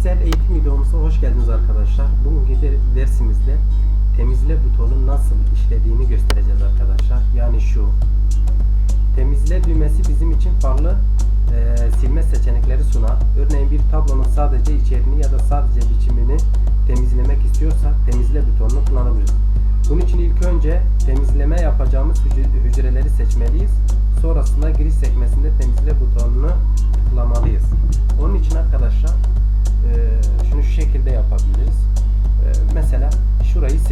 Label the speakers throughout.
Speaker 1: Excel eğitim videomuza hoş geldiniz arkadaşlar. Bugünkü de- dersimizde temizle butonu nasıl işlediğini göstereceğiz arkadaşlar. Yani şu temizle düğmesi bizim için farklı e, silme seçenekleri sunar. Örneğin bir tablonun sadece içeriğini ya da sadece biçimini temizlemek istiyorsak temizle butonunu kullanabiliriz. Bunun için ilk önce temizleme yapacağımız hücre- hücreleri seçmeliyiz. Sonrasında giriş sekmesinde temizle butonunu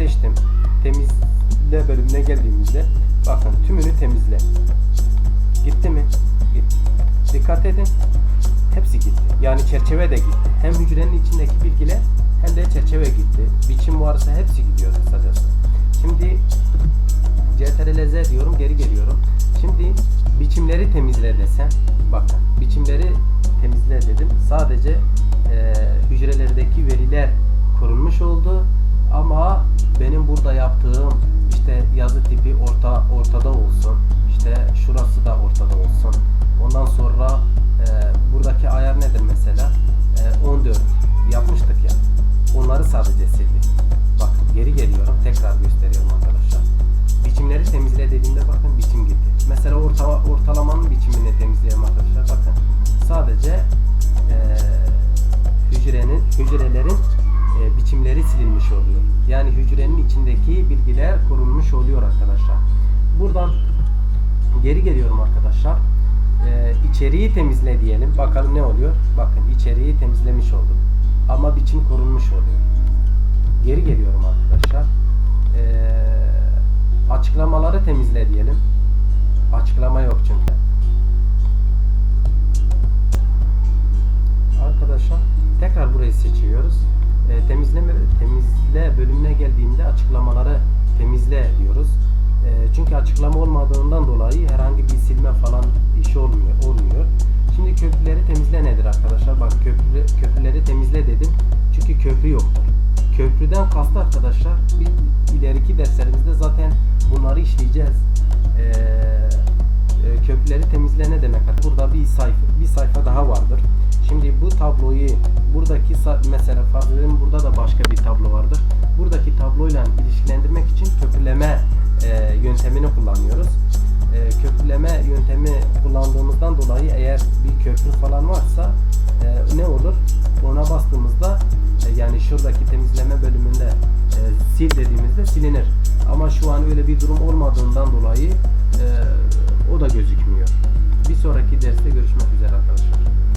Speaker 1: seçtim. Temizle bölümüne geldiğimizde bakın tümünü temizle. Gitti mi? Gitti. Dikkat edin. Hepsi gitti. Yani çerçeve de gitti. Hem hücrenin içindeki bilgiler hem de çerçeve gitti. Biçim varsa hepsi gidiyor kısacası. Şimdi CTRL Z diyorum geri geliyorum. Şimdi biçimleri temizle desem bakın biçimleri temizle dedim. Sadece e, hücrelerdeki veriler korunmuş oldu ama benim burada yaptığım işte yazı tipi orta ortada olsun. İşte şurası da ortada olsun. Ondan sonra e, buradaki ayar nedir mesela? E, 14 yapmıştık ya. Onları sadece sildik. Bakın geri geliyorum. Tekrar gösteriyorum arkadaşlar. Biçimleri temizle dediğimde bakın silinmiş oluyor. Yani hücrenin içindeki bilgiler korunmuş oluyor arkadaşlar. Buradan geri geliyorum arkadaşlar. E, içeriği temizle diyelim. Bakalım ne oluyor? Bakın içeriği temizlemiş oldum. Ama biçim korunmuş oluyor. Geri geliyorum arkadaşlar. E, açıklamaları temizle diyelim. Açıklama yok çünkü. Arkadaşlar tekrar burayı seçiyoruz. Temizleme temizle bölümüne geldiğimde açıklamaları temizle diyoruz. E, çünkü açıklama olmadığından dolayı herhangi bir silme falan işi olmuyor olmuyor. Şimdi köprüleri temizle nedir arkadaşlar? Bak köprü, köprüleri temizle dedim. Çünkü köprü yoktur. Köprüden kastı arkadaşlar bir ileriki derslerimizde zaten bunları işleyeceğiz. Eee köprüleri temizle ne demek? Burada bir sayfa bir sayfa daha vardır. Şimdi bu tabloyu buradaki mesela edelim burada da başka bir tablo vardır. Buradaki tabloyla ilişkilendirmek için köprüleme e, yöntemini kullanıyoruz. E, köprüleme yöntemi kullandığımızdan dolayı eğer bir köprü falan varsa e, ne olur? Ona bastığımızda e, yani şuradaki temizleme bölümünde e, sil dediğimizde silinir. Ama şu an öyle bir durum olmadığından dolayı